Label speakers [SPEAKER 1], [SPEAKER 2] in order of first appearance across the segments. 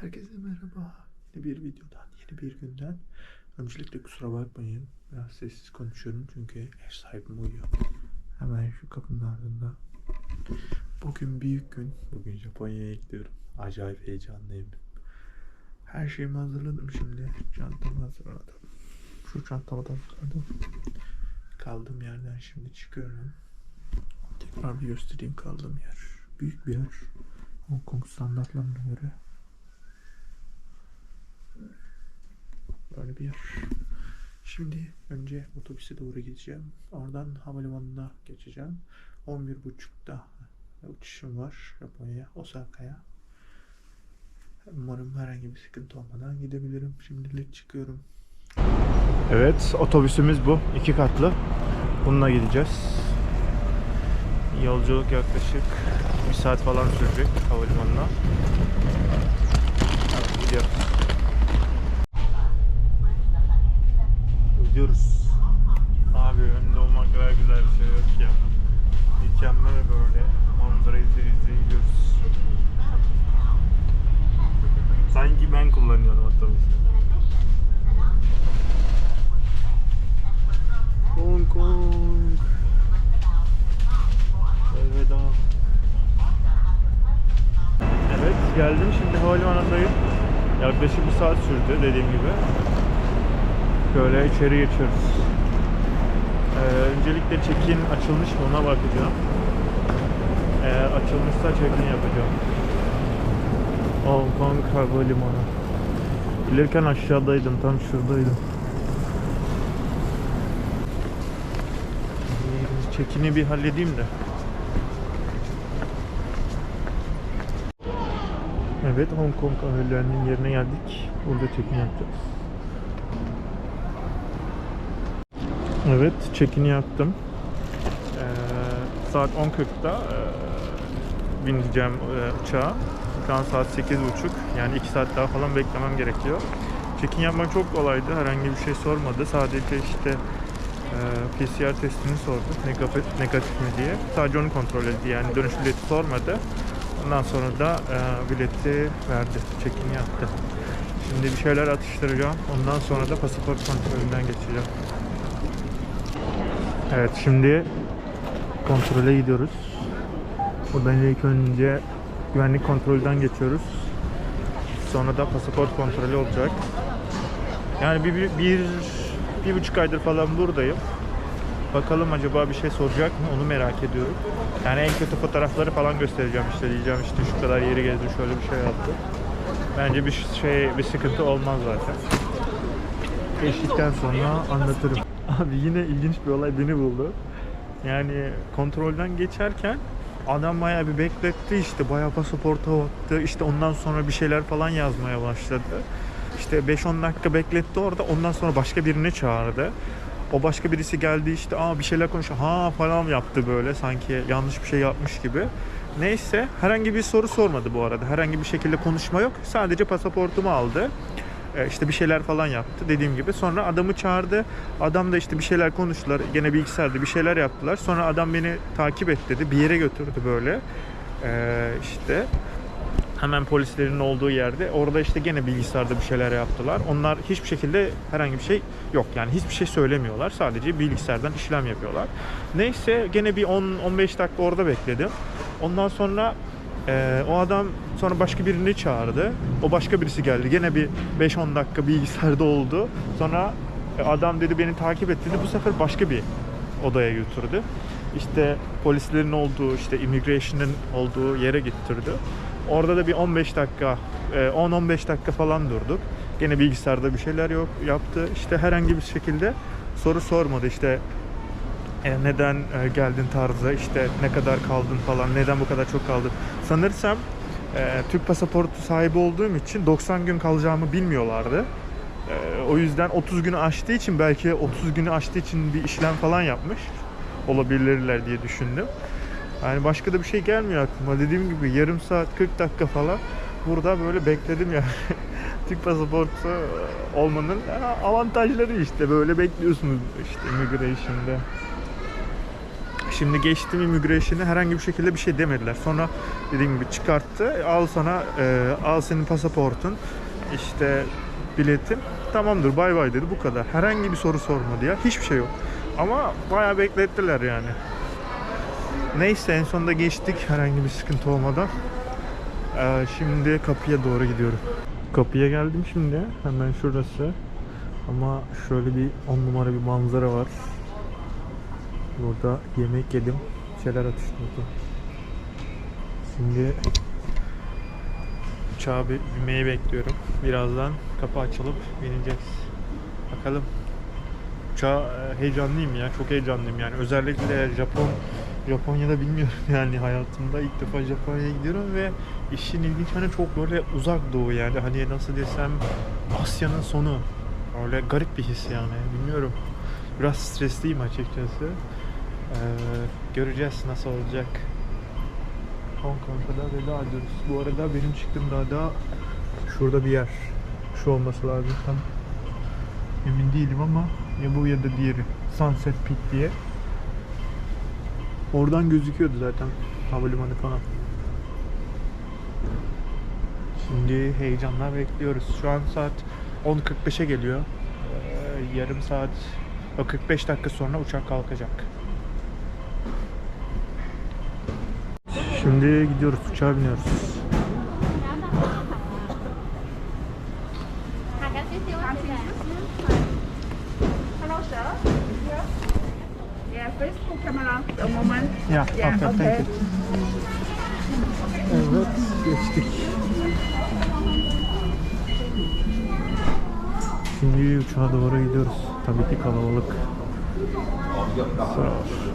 [SPEAKER 1] Herkese merhaba. Yeni bir videodan, yeni bir günden. Öncelikle kusura bakmayın. Biraz sessiz konuşuyorum çünkü ev sahibim uyuyor. Hemen şu kapının ardında. Bugün büyük gün. Bugün Japonya'ya gidiyorum. Acayip heyecanlıyım. Her şeyimi hazırladım şimdi. Çantamı hazırladım. Şu çantamı da hazırladım. Kaldığım yerden şimdi çıkıyorum. Tekrar bir göstereyim kaldığım yer. Büyük bir yer. Hong Kong standartlarına göre böyle bir yer. Şimdi önce otobüse doğru gideceğim. Oradan havalimanına geçeceğim. 11.30'da uçuşum var Japonya'ya, Osaka'ya. Umarım herhangi bir sıkıntı olmadan gidebilirim. Şimdilik çıkıyorum. Evet, otobüsümüz bu. iki katlı. Bununla gideceğiz. Yolculuk yaklaşık bir saat falan sürecek havalimanına. Evet, gidiyoruz. Gidiyoruz. Abi önünde olmak kadar güzel bir şey yok ya. Mükemmel böyle manzarayı izleye izleye gidiyoruz. Sanki ben kullanıyorum otobüsü. Hong Kong. Elveda. Evet geldim şimdi havalimanındayım. Yaklaşık bir saat sürdü dediğim gibi. Şöyle içeri geçiyoruz. Ee, öncelikle check-in açılmış mı ona bakacağım. Eğer açılmışsa check-in yapacağım. Hong Kong Havalimanı. Gelirken aşağıdaydım, tam şuradaydım. Check-in'i bir halledeyim de. Evet, Hong Kong kahvelerinin yerine geldik. Burada check-in yapacağız. Evet, check-in'i yaptım. Ee, saat 10.40'da e, bineceğim e, uçağa. Şu an saat 8.30. Yani 2 saat daha falan beklemem gerekiyor. Check-in yapmak çok kolaydı. Herhangi bir şey sormadı. Sadece işte e, PCR testini sordu. Negatif, negatif mi diye. Sadece onu kontrol etti. Yani dönüş bileti sormadı. Ondan sonra da e, bileti verdi. Check-in yaptı. Şimdi bir şeyler atıştıracağım. Ondan sonra da pasaport kontrolünden geçeceğim. Evet şimdi kontrole gidiyoruz. Buradan ilk önce güvenlik kontrolden geçiyoruz. Sonra da pasaport kontrolü olacak. Yani bir, bir, bir, bir buçuk aydır falan buradayım. Bakalım acaba bir şey soracak mı onu merak ediyorum. Yani en kötü fotoğrafları falan göstereceğim işte diyeceğim işte şu kadar yeri gezdi şöyle bir şey yaptı. Bence bir şey bir sıkıntı olmaz zaten. Geçtikten sonra anlatırım. Abi yine ilginç bir olay beni buldu. Yani kontrolden geçerken adam bayağı bir bekletti işte bayağı pasaporta baktı işte ondan sonra bir şeyler falan yazmaya başladı. İşte 5-10 dakika bekletti orada ondan sonra başka birini çağırdı. O başka birisi geldi işte aa bir şeyler konuşuyor ha falan yaptı böyle sanki yanlış bir şey yapmış gibi. Neyse herhangi bir soru sormadı bu arada herhangi bir şekilde konuşma yok sadece pasaportumu aldı. E, işte bir şeyler falan yaptı dediğim gibi. Sonra adamı çağırdı. Adam da işte bir şeyler konuştular. Gene bilgisayarda bir şeyler yaptılar. Sonra adam beni takip et dedi. Bir yere götürdü böyle. E, işte hemen polislerin olduğu yerde. Orada işte gene bilgisayarda bir şeyler yaptılar. Onlar hiçbir şekilde herhangi bir şey yok. Yani hiçbir şey söylemiyorlar. Sadece bilgisayardan işlem yapıyorlar. Neyse gene bir 10-15 dakika orada bekledim. Ondan sonra ee, o adam sonra başka birini çağırdı. O başka birisi geldi. Gene bir 5-10 dakika bilgisayarda oldu. Sonra e, adam dedi beni takip et dedi. Bu sefer başka bir odaya götürdü. İşte polislerin olduğu, işte immigration'ın olduğu yere getirdi. Orada da bir 15 dakika, e, 10-15 dakika falan durduk. Gene bilgisayarda bir şeyler yok yaptı. İşte herhangi bir şekilde soru sormadı. İşte e, neden e, geldin tarzı işte ne kadar kaldın falan neden bu kadar çok kaldın? Sanırsam e, Türk pasaportu sahibi olduğum için 90 gün kalacağımı bilmiyorlardı. E, o yüzden 30 günü aştığı için belki 30 günü aştığı için bir işlem falan yapmış olabilirler diye düşündüm. Yani başka da bir şey gelmiyor aklıma. Dediğim gibi yarım saat 40 dakika falan burada böyle bekledim yani Türk pasaportu olmanın avantajları işte böyle bekliyorsunuz işte immigration'da Şimdi geçtim immigration'ı herhangi bir şekilde bir şey demediler. Sonra dediğim gibi çıkarttı. Al sana e, al senin pasaportun. işte biletin. Tamamdır bay bay dedi bu kadar. Herhangi bir soru sormadı ya. Hiçbir şey yok. Ama bayağı beklettiler yani. Neyse en sonunda geçtik herhangi bir sıkıntı olmadan. Ee, şimdi kapıya doğru gidiyorum. Kapıya geldim şimdi. Hemen şurası. Ama şöyle bir on numara bir manzara var. Burada yemek yedim. Şeyler atıştırdım. Şimdi uçağa bir binmeyi bekliyorum. Birazdan kapı açılıp bineceğiz. Bakalım. Uçağa e, heyecanlıyım ya. Çok heyecanlıyım yani. Özellikle Japon Japonya'da bilmiyorum yani hayatımda ilk defa Japonya'ya gidiyorum ve işin ilginç hani çok böyle uzak doğu yani hani nasıl desem Asya'nın sonu. Öyle garip bir his yani bilmiyorum. Biraz stresliyim açıkçası. Ee, göreceğiz nasıl olacak. Hong Kong'a da veda ediyoruz. Bu arada benim çıktığım daha da şurada bir yer. Şu olması lazım tam emin değilim ama ya bu ya da diğeri. Sunset Peak diye. Oradan gözüküyordu zaten havalimanı falan. Şimdi heyecanla bekliyoruz. Şu an saat 10.45'e geliyor. Ee, yarım saat, o 45 dakika sonra uçak kalkacak. Şimdi gidiyoruz uçağa biniyoruz. Ya,
[SPEAKER 2] yeah,
[SPEAKER 1] okay,
[SPEAKER 2] okay.
[SPEAKER 1] thank you. Evet, geçtik. Şimdi uçağa doğru gidiyoruz. Tabii ki kalabalık. Sıra var.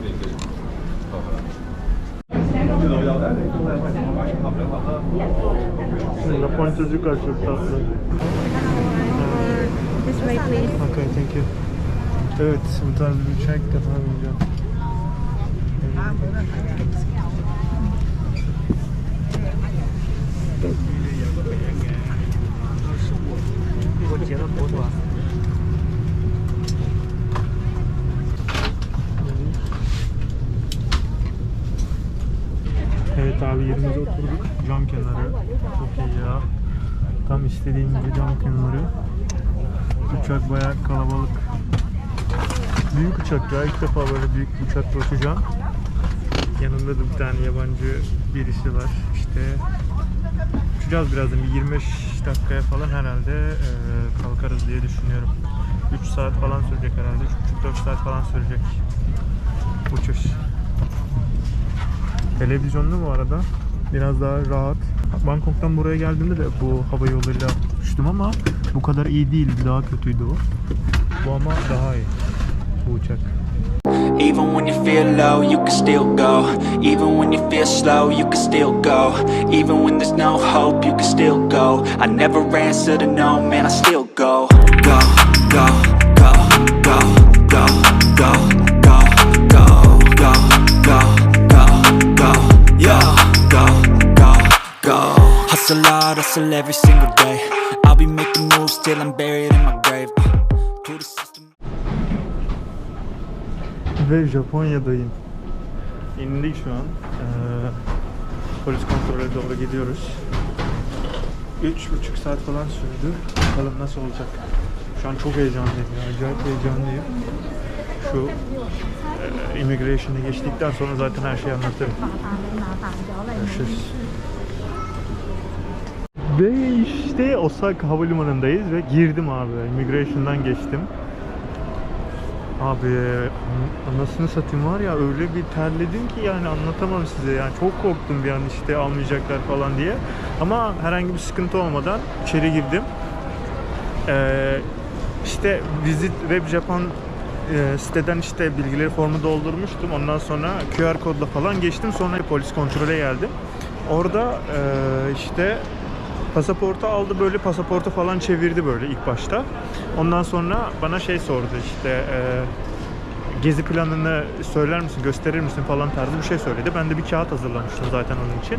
[SPEAKER 1] Japon çocuk var çok tatlı.
[SPEAKER 3] This way please.
[SPEAKER 1] Okay, thank you. Evet, bu tarz bir uçağa ilk defa bineceğim. Abi yerimize oturduk. Cam kenarı. Çok iyi ya. Tam istediğim gibi cam kenarı. Uçak bayağı kalabalık. Büyük uçak ya. İlk defa böyle büyük bir uçakla uçacağım. Yanımda da bir tane yabancı birisi var. İşte uçacağız birazdan. Bir 25 dakikaya falan herhalde eee, kalkarız diye düşünüyorum. 3 saat falan sürecek herhalde. 3,5-4 saat falan sürecek uçuş. Televizyonlu bu arada. Biraz daha rahat. Bangkok'tan buraya geldiğimde de bu hava yoluyla uçtum ama bu kadar iyi değildi. Daha kötüydü o. Bu ama daha iyi. Bu uçak.
[SPEAKER 4] Even when you feel low, you can still go. Even when you feel slow, you can still go. Even when there's no hope, you can still go. I never answer to no, man, I still go, Hustle hard, hustle every single day. I'll be making moves till I'm buried in my grave. Uh.
[SPEAKER 1] Ve Japonya'dayım. İndik şu an. Ee, polis kontrole doğru gidiyoruz. Üç buçuk saat falan sürdü. Bakalım nasıl olacak. Şu an çok heyecanlıyım ya. Acayip heyecanlıyım. Şu e, immigration'ı geçtikten sonra zaten her şeyi anlatırım. Görüşürüz. Ve işte Osaka Havalimanı'ndayız ve girdim abi. Immigration'dan geçtim. Abi an- anasını satayım var ya öyle bir terledim ki yani anlatamam size. Yani çok korktum bir an işte almayacaklar falan diye. Ama herhangi bir sıkıntı olmadan içeri girdim. Ee, işte Visit Web Japan e, siteden işte bilgileri formu doldurmuştum. Ondan sonra QR kodla falan geçtim. Sonra polis kontrole geldi orada e, işte pasaportu aldı böyle pasaportu falan çevirdi böyle ilk başta. Ondan sonra bana şey sordu işte e, gezi planını söyler misin gösterir misin falan tarzı bir şey söyledi. Ben de bir kağıt hazırlamıştım zaten onun için.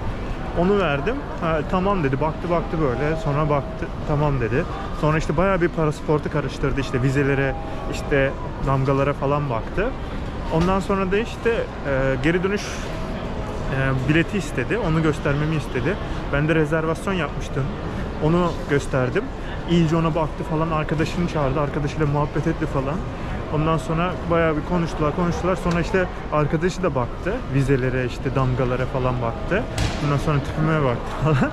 [SPEAKER 1] Onu verdim. Ha, tamam dedi. Baktı baktı böyle. Sonra baktı tamam dedi. Sonra işte bayağı bir pasaportu karıştırdı. işte vizelere, işte damgalara falan baktı. Ondan sonra da işte e, geri dönüş e, bileti istedi. Onu göstermemi istedi. Ben de rezervasyon yapmıştım. Onu gösterdim. İyice ona baktı falan. Arkadaşını çağırdı. Arkadaşıyla muhabbet etti falan. Ondan sonra bayağı bir konuştular konuştular. Sonra işte arkadaşı da baktı. Vizelere işte damgalara falan baktı. Ondan sonra tipime baktı falan.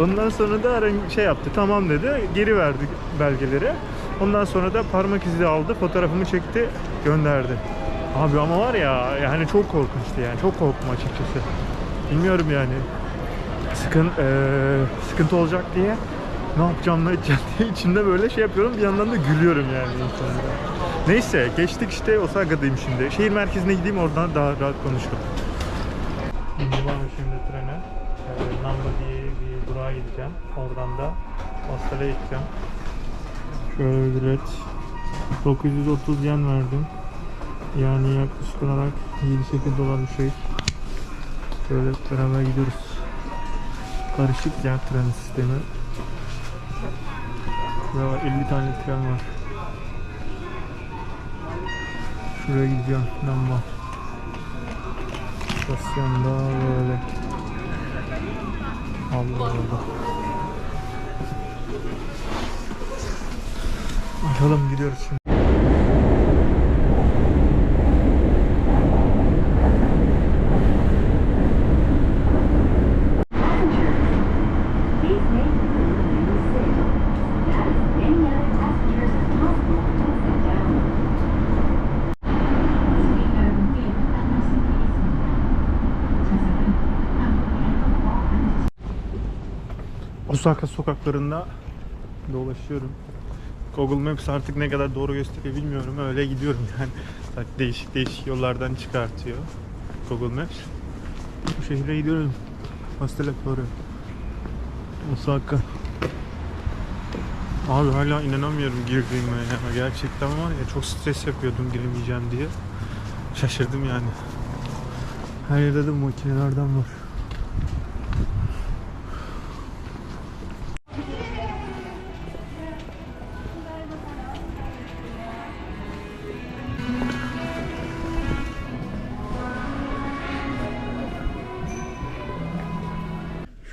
[SPEAKER 1] Ondan sonra da şey yaptı. Tamam dedi. Geri verdi belgeleri. Ondan sonra da parmak izi aldı. Fotoğrafımı çekti. Gönderdi. Abi ama var ya yani çok korkunçtu yani. Çok korktum açıkçası. Bilmiyorum yani. Sıkın, eee, sıkıntı olacak diye ne yapacağım ne edeceğim diye içimde böyle şey yapıyorum. Bir yandan da gülüyorum yani insanlara. Neyse geçtik işte Osaka'dayım şimdi. Şehir merkezine gideyim oradan daha rahat konuşurum. Şimdi var şimdi trene. Ee, Namba diye bir durağa gideceğim. Oradan da Osaka'ya gideceğim. Şöyle bilet. 930 yen verdim. Yani yaklaşık olarak 7-8 dolar bir şey. Şöyle beraber gidiyoruz. Karışık ya tren sistemi. Var 50 tane tren var. Şuraya gideceğim lamba. İstasyonda böyle. Allah Allah. Bakalım gidiyoruz şimdi. Osaka sokaklarında dolaşıyorum. Google Maps artık ne kadar doğru gösteriyor bilmiyorum. Öyle gidiyorum yani. Değişik değişik yollardan çıkartıyor Google Maps. Bu şehre gidiyorum. Hostele doğru. Osaka. Abi hala inanamıyorum girdiğime ya. Gerçekten var ya çok stres yapıyordum giremeyeceğim diye. Şaşırdım yani. Her yerde de makinelerden var.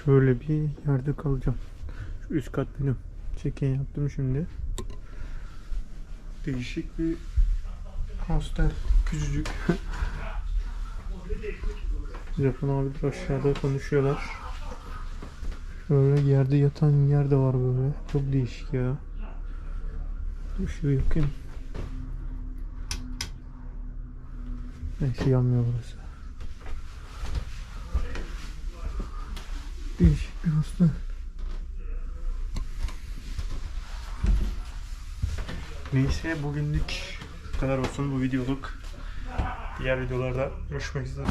[SPEAKER 1] Şöyle bir yerde kalacağım. Şu üst kat benim. Check-in yaptım şimdi. Değişik bir hostel. Küçücük. Japon abiler aşağıda konuşuyorlar. Şöyle yerde yatan yer de var böyle. Çok değişik ya. Işığı yakayım. Neyse yanmıyor burası. Değişik bir hostel. Neyse bugünlük bu kadar olsun bu videoluk. Diğer videolarda görüşmek üzere.